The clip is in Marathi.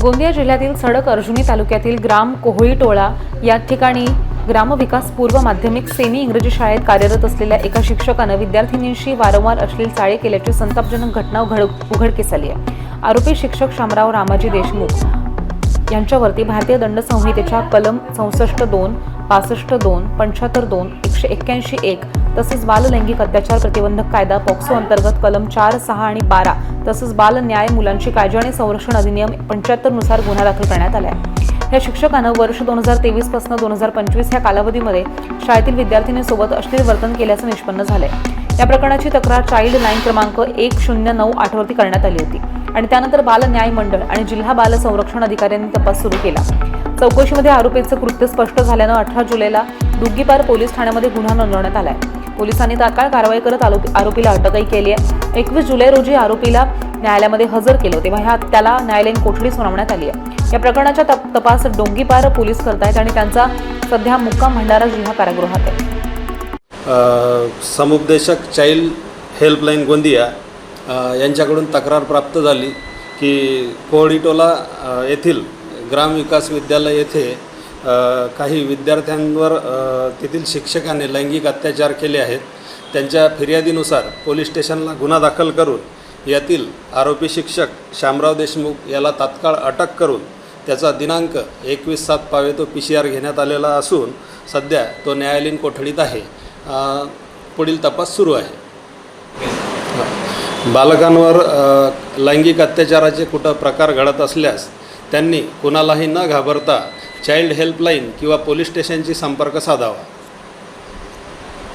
गोंदिया जिल्ह्यातील सडक अर्जुनी तालुक्यातील ग्राम कोहळीटोळा या ठिकाणी ग्रामविकास पूर्व माध्यमिक सेमी इंग्रजी शाळेत कार्यरत असलेल्या एका शिक्षकानं विद्यार्थिनींशी वारंवार अश्लील चाळे केल्याची संतापजनक घटना उघड उघडकीस आली आहे. आरोपी शिक्षक शामराव रामाजी देशमुख यांच्यावरती भारतीय दंड संहितेच्या कलम चौसष्ट दोन पासष्ट दोन पंच्याहत्तर दोन एकशे एक्क्याऐंशी एक तसेच बाललैंगिक अत्याचार प्रतिबंधक कायदा पॉक्सो अंतर्गत कलम चार सहा आणि बारा तसंच बाल न्याय मुलांची काळजी आणि संरक्षण अधिनियम पंच्याहत्तरनुसार गुन्हा दाखल करण्यात आला आहे या शिक्षकानं वर्ष दोन हजार तेवीसपासून दोन हजार पंचवीस या कालावधीमध्ये शाळेतील विद्यार्थिनीसोबत अश्लील वर्तन केल्याचं निष्पन्न झालंय. या प्रकरणाची तक्रार चाइल्ड लाईन क्रमांक एक शून्य नऊ आठवरती करण्यात आली होती आणि त्यानंतर बाल न्याय मंडळ आणि जिल्हा बाल संरक्षण अधिकाऱ्यांनी तपास सुरू केला. चौकशीमध्ये आरोपीचं कृत्य स्पष्ट झाल्यानं अठरा जुलैला दुग्गीपार पोलीस ठाण्यामध्ये गुन्हा नोंदवण्यात आलाय. पोलिसांनी तात्काळ कारवाई करत आरोपीला अटकही केली आहे. एकवीस जुलै रोजी आरोपीला न्यायालयामध्ये हजर केलं तेव्हा ह्या त्याला न्यायालयीन कोठडी सुनावण्यात आली आहे. या प्रकरणाचा तप- तपास डोंगीपार पोलीस करतायत आणि त्यांचा सध्या मुक्काम भंडारा जिल्हा कारागृहात आहे. समुपदेशक चाइल्ड हेल्पलाईन गोंदिया यांच्याकडून तक्रार प्राप्त झाली की कोहडीटोला येथील ग्रामविकास विद्यालय येथे काही विद्यार्थ्यांवर तेथील शिक्षकाने लैंगिक अत्याचार केले आहेत. त्यांच्या फिर्यादीनुसार पोलीस स्टेशनला गुन्हा दाखल करून यातील आरोपी शिक्षक श्यामराव देशमुख याला तात्काळ अटक करून त्याचा दिनांक एकवीस सात पावे तो पी सी आर घेण्यात आलेला असून सध्या तो न्यायालयीन कोठडीत आहे. पुढील तपास सुरू आहे. बालकांवर लैंगिक अत्याचाराचे कुठं प्रकार घडत असल्यास त्यांनी कुणालाही न घाबरता चाइल्ड हेल्पलाईन किंवा पोलीस स्टेशनशी संपर्क साधावा.